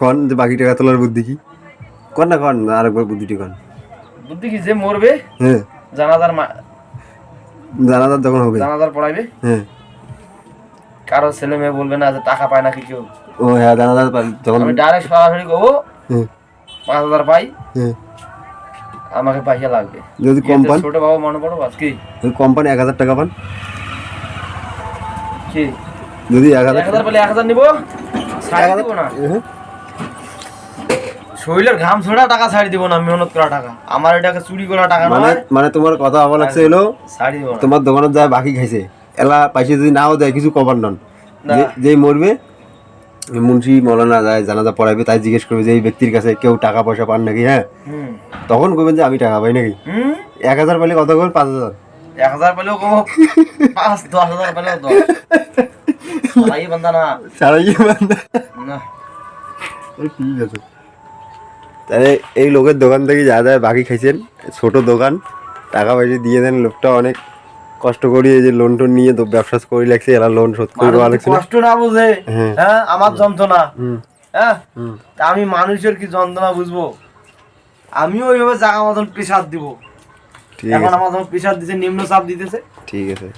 কন যে বাকি টাকা তোলার বুদ্ধি কি? কন না কন আরেকবার বুদ্ধিটি কন। বুদ্ধি কি যে মরবে? হ্যাঁ। জানাজার মা- জানাজার তখন হবে। জানাজার পড়াইবে? হ্যাঁ। কারও ছেলে মেয়ে বলবে না যে টাকা পায় নাকি কেউ। ও হ্যাঁ জানাজার যখন আমি ডাইরেক্ট সরাসরি কবো হ্যাঁ। পাঁচ হাজার পাই। হ্যাঁ। আমাকে পয়সা লাগবে। যদি কম পান। ছোট বাবা মনে পড়ো বাস কি? যদি কম পান এক হাজার টাকা পান। কি? যদি এক হাজার এক হাজার পেলে এক হাজার নিবো? না। শরীরের ঘাম ছোড়া টাকা ছাড়ি দিব না মেহনত করা টাকা। আমার এটাকে চুরি করা টাকা মানে মানে তোমার কথা হওয়া লাগছে হলো ছাড়ি দিব তোমার দোকানত যায় বাকি খাইছে। এলা পয়সা যদি নাও দেয় কিছু কভার নন। যে- যেই মরবে মুন্সি মৌলানা যায় জানাজা পড়াবে তাই জিজ্ঞেস করবে যে এই ব্যক্তির কাছে কেউ টাকা পয়সা পান নাকি হ্যাঁ? তখন করবেন যে আমি টাকা পাই নাকি। এক হাজার পেলে কত করবেন? পাঁচ হাজার। এক হাজার পেলেও কমো। পাঁচ দশ হাজার পেলেও দশ। ভাই বান্দা না। সারাই বান্দা। না। ঠিক আছে তাহলে এই লোকের দোকান থেকে যা যা বাকি খাইছেন ছোট দোকান টাকা পয়সা দিয়ে দেন লোকটা অনেক কষ্ট করি এই যে লোন টোন নিয়ে তো ব্যবসা করে লাগছে এরা লোন শোধ করে লাগছে কষ্ট না বুঝে হ্যাঁ। হ্যাঁ আমার যন্ত্রণা। হ্যাঁ? আমি মানুষের কি যন্ত্রণা বুঝব? আমিও ওইভাবে জায়গা মতন প্রেশার দিব। ঠিক এখন আমার যখন প্রেশার দিতে নিম্ন চাপ দিতেছে। ঠিক আছে।